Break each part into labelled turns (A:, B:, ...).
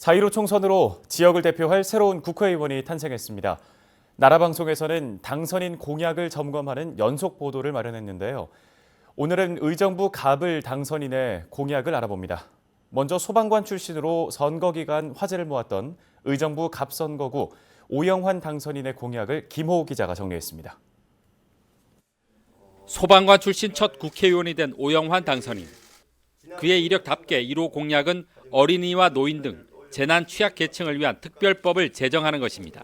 A: 4.15 총선으로 지역을 대표할 새로운 국회의원이 탄생했습니다. 나라방송에서는 당선인 공약을 점검하는 연속 보도를 마련했는데요. 오늘은 의정부 갑을 당선인의 공약을 알아봅니다. 먼저 소방관 출신으로 선거 기간 화제를 모았던 의정부 갑선거구 오영환 당선인의 공약을 김호 기자가 정리했습니다.
B: 소방관 출신 첫 국회의원이 된 오영환 당선인. 그의 이력답게 1호 공약은 어린이와 노인 등 재난 취약 계층을 위한 특별법을 제정하는 것입니다.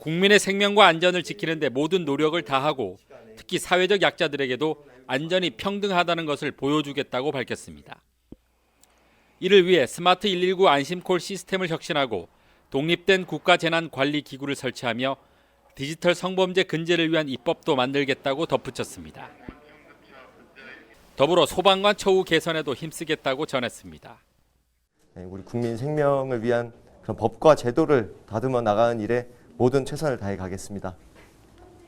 B: 국민의 생명과 안전을 지키는 데 모든 노력을 다하고 특히 사회적 약자들에게도 안전이 평등하다는 것을 보여주겠다고 밝혔습니다. 이를 위해 스마트 119 안심콜 시스템을 혁신하고 독립된 국가재난관리기구를 설치하며 디지털 성범죄 근제를 위한 입법도 만들겠다고 덧붙였습니다. 더불어 소방관 처우 개선에도 힘쓰겠다고 전했습니다.
C: 네, 우리 국민 생명을 위한 그런 법과 제도를 다듬어 나가는 일에 모든 최선을 다해 가겠습니다.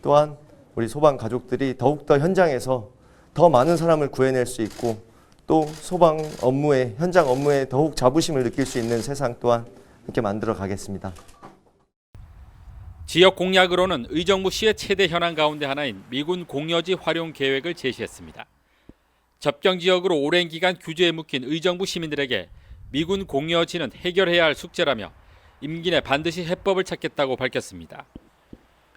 C: 또한 우리 소방 가족들이 더욱더 현장에서 더 많은 사람을 구해낼 수 있고 또 소방 업무에 현장 업무에 더욱 자부심을 느낄 수 있는 세상 또한 함께 만들어 가겠습니다.
B: 지역 공약으로는 의정부 시의 최대 현안 가운데 하나인 미군 공여지 활용 계획을 제시했습니다. 접경 지역으로 오랜 기간 규제에 묶인 의정부 시민들에게 미군 공여지는 해결해야 할 숙제라며 임기 내 반드시 해법을 찾겠다고 밝혔습니다.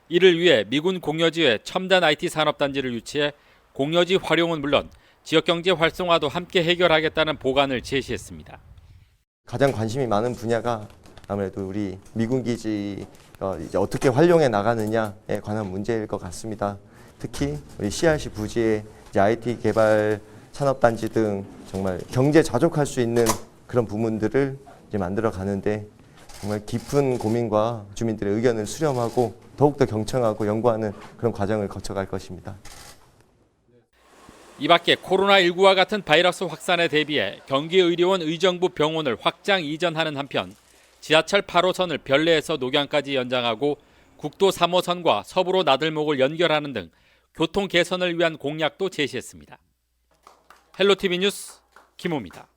B: 이를 위해 미군 공여지에 첨단 IT 산업단지를 유치해 공여지 활용은 물론 지역 경제 활성화도 함께 해결하겠다는 보관을 제시했습니다.
C: 가장 관심이 많은 분야가 아무래도 우리 미군 기지가 이제 어떻게 활용해 나가느냐에 관한 문제일 것 같습니다. 특히 우리 CRC 부지의 IT 개발 산업단지 등 정말 경제 자족할 수 있는 그런 부문들을 이제 만들어 가는데 정말 깊은 고민과 주민들의 의견을 수렴하고 더욱더 경청하고 연구하는 그런 과정을 거쳐갈 것입니다.
B: 이 밖에 코로나19와 같은 바이러스 확산에 대비해 경기의료원 의정부 병원을 확장 이전하는 한편 지하철 8호선을 별내에서 녹양까지 연장하고 국도 3호선과 서부로 나들목을 연결하는 등 교통 개선을 위한 공약도 제시했습니다. 헬로티비 뉴스 김호입니다.